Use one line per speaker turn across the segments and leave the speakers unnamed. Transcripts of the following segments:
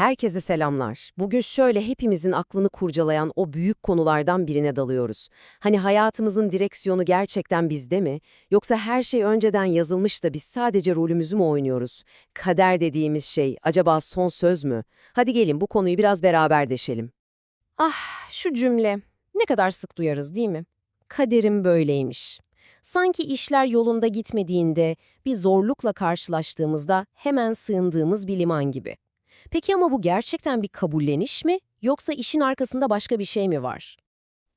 Herkese selamlar. Bugün şöyle hepimizin aklını kurcalayan o büyük konulardan birine dalıyoruz. Hani hayatımızın direksiyonu gerçekten bizde mi? Yoksa her şey önceden yazılmış da biz sadece rolümüzü mü oynuyoruz? Kader dediğimiz şey acaba son söz mü? Hadi gelin bu konuyu biraz beraber deşelim. Ah, şu cümle. Ne kadar sık duyarız değil mi? Kaderim böyleymiş. Sanki işler yolunda gitmediğinde, bir zorlukla karşılaştığımızda hemen sığındığımız bir liman gibi. Peki ama bu gerçekten bir kabulleniş mi yoksa işin arkasında başka bir şey mi var?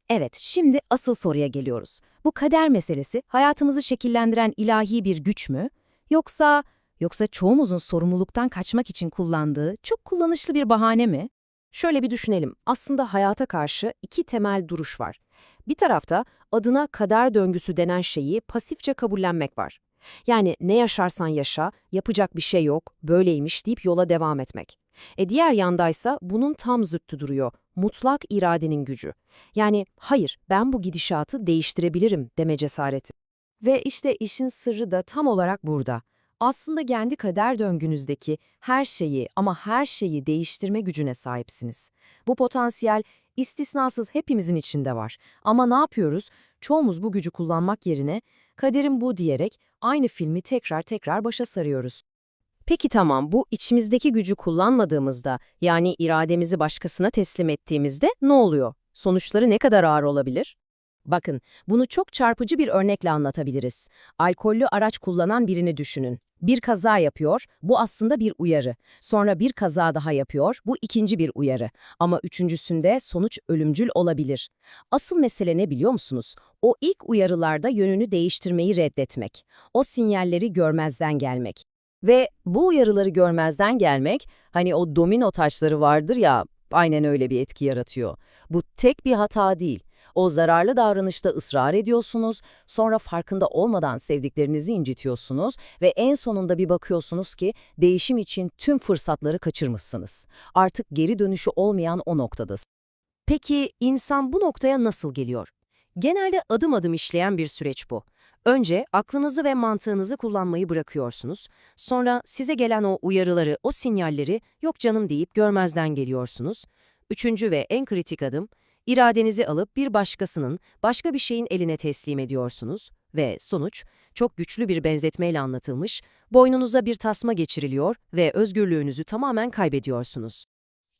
Evet, şimdi asıl soruya geliyoruz. Bu kader meselesi hayatımızı şekillendiren ilahi bir güç mü? Yoksa yoksa çoğumuzun sorumluluktan kaçmak için kullandığı çok kullanışlı bir bahane mi?
Şöyle bir düşünelim. Aslında hayata karşı iki temel duruş var. Bir tarafta adına kader döngüsü denen şeyi pasifçe kabullenmek var. Yani ne yaşarsan yaşa, yapacak bir şey yok, böyleymiş deyip yola devam etmek. E diğer yandaysa bunun tam zıttı duruyor. Mutlak iradenin gücü. Yani hayır ben bu gidişatı değiştirebilirim deme cesareti. Ve işte işin sırrı da tam olarak burada. Aslında kendi kader döngünüzdeki her şeyi ama her şeyi değiştirme gücüne sahipsiniz. Bu potansiyel istisnasız hepimizin içinde var. Ama ne yapıyoruz? Çoğumuz bu gücü kullanmak yerine kaderim bu diyerek aynı filmi tekrar tekrar başa sarıyoruz. Peki tamam bu içimizdeki gücü kullanmadığımızda yani irademizi başkasına teslim ettiğimizde ne oluyor? Sonuçları ne kadar ağır olabilir? Bakın, bunu çok çarpıcı bir örnekle anlatabiliriz. Alkollü araç kullanan birini düşünün. Bir kaza yapıyor, bu aslında bir uyarı. Sonra bir kaza daha yapıyor, bu ikinci bir uyarı. Ama üçüncüsünde sonuç ölümcül olabilir. Asıl mesele ne biliyor musunuz? O ilk uyarılarda yönünü değiştirmeyi reddetmek. O sinyalleri görmezden gelmek. Ve bu uyarıları görmezden gelmek, hani o domino taşları vardır ya, aynen öyle bir etki yaratıyor. Bu tek bir hata değil. O zararlı davranışta ısrar ediyorsunuz, sonra farkında olmadan sevdiklerinizi incitiyorsunuz ve en sonunda bir bakıyorsunuz ki değişim için tüm fırsatları kaçırmışsınız. Artık geri dönüşü olmayan o noktadasınız. Peki insan bu noktaya nasıl geliyor? Genelde adım adım işleyen bir süreç bu. Önce aklınızı ve mantığınızı kullanmayı bırakıyorsunuz. Sonra size gelen o uyarıları, o sinyalleri yok canım deyip görmezden geliyorsunuz. Üçüncü ve en kritik adım, iradenizi alıp bir başkasının, başka bir şeyin eline teslim ediyorsunuz. Ve sonuç, çok güçlü bir benzetmeyle anlatılmış, boynunuza bir tasma geçiriliyor ve özgürlüğünüzü tamamen kaybediyorsunuz.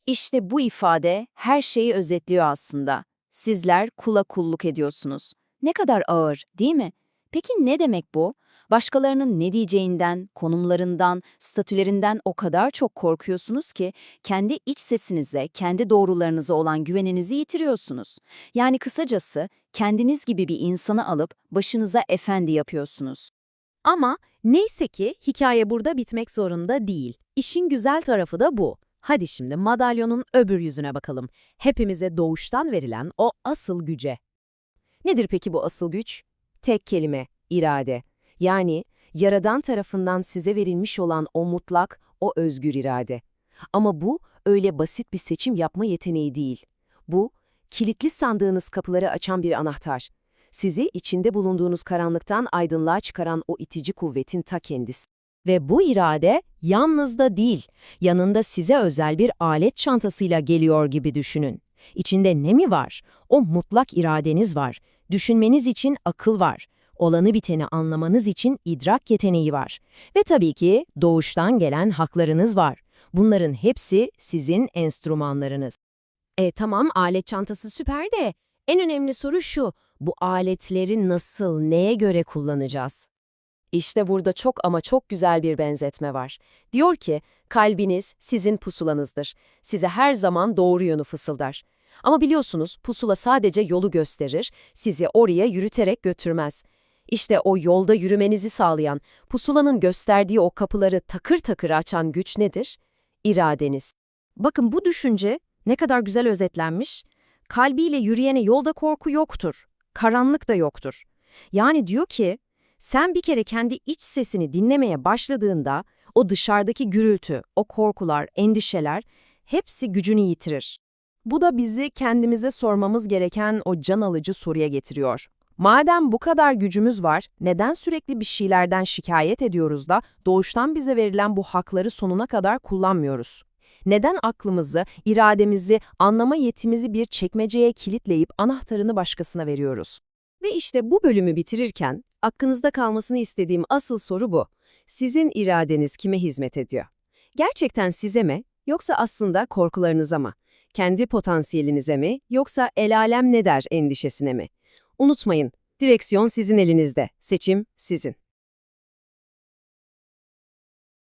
İşte bu ifade her şeyi özetliyor aslında. Sizler kula kulluk ediyorsunuz. Ne kadar ağır, değil mi? Peki ne demek bu? Başkalarının ne diyeceğinden, konumlarından, statülerinden o kadar çok korkuyorsunuz ki kendi iç sesinize, kendi doğrularınıza olan güveninizi yitiriyorsunuz. Yani kısacası kendiniz gibi bir insanı alıp başınıza efendi yapıyorsunuz.
Ama neyse ki hikaye burada bitmek zorunda değil. İşin güzel tarafı da bu. Hadi şimdi madalyonun öbür yüzüne bakalım. Hepimize doğuştan verilen o asıl güce. Nedir peki bu asıl güç? Tek kelime, irade. Yani Yaradan tarafından size verilmiş olan o mutlak, o özgür irade. Ama bu öyle basit bir seçim yapma yeteneği değil. Bu, kilitli sandığınız kapıları açan bir anahtar. Sizi içinde bulunduğunuz karanlıktan aydınlığa çıkaran o itici kuvvetin ta kendisi. Ve bu irade yalnızda değil, yanında size özel bir alet çantasıyla geliyor gibi düşünün. İçinde ne mi var? O mutlak iradeniz var. Düşünmeniz için akıl var. Olanı biteni anlamanız için idrak yeteneği var. Ve tabii ki doğuştan gelen haklarınız var. Bunların hepsi sizin enstrümanlarınız. E tamam alet çantası süper de en önemli soru şu, bu aletleri nasıl, neye göre kullanacağız? İşte burada çok ama çok güzel bir benzetme var. Diyor ki, kalbiniz sizin pusulanızdır. Size her zaman doğru yönü fısıldar. Ama biliyorsunuz pusula sadece yolu gösterir, sizi oraya yürüterek götürmez. İşte o yolda yürümenizi sağlayan, pusulanın gösterdiği o kapıları takır takır açan güç nedir? İradeniz. Bakın bu düşünce ne kadar güzel özetlenmiş. Kalbiyle yürüyene yolda korku yoktur, karanlık da yoktur. Yani diyor ki, sen bir kere kendi iç sesini dinlemeye başladığında o dışarıdaki gürültü, o korkular, endişeler hepsi gücünü yitirir. Bu da bizi kendimize sormamız gereken o can alıcı soruya getiriyor. Madem bu kadar gücümüz var, neden sürekli bir şeylerden şikayet ediyoruz da doğuştan bize verilen bu hakları sonuna kadar kullanmıyoruz? Neden aklımızı, irademizi, anlama yetimizi bir çekmeceye kilitleyip anahtarını başkasına veriyoruz? Ve işte bu bölümü bitirirken aklınızda kalmasını istediğim asıl soru bu. Sizin iradeniz kime hizmet ediyor? Gerçekten size mi yoksa aslında korkularınıza mı? Kendi potansiyelinize mi yoksa el alem ne der endişesine mi? Unutmayın, direksiyon sizin elinizde, seçim sizin.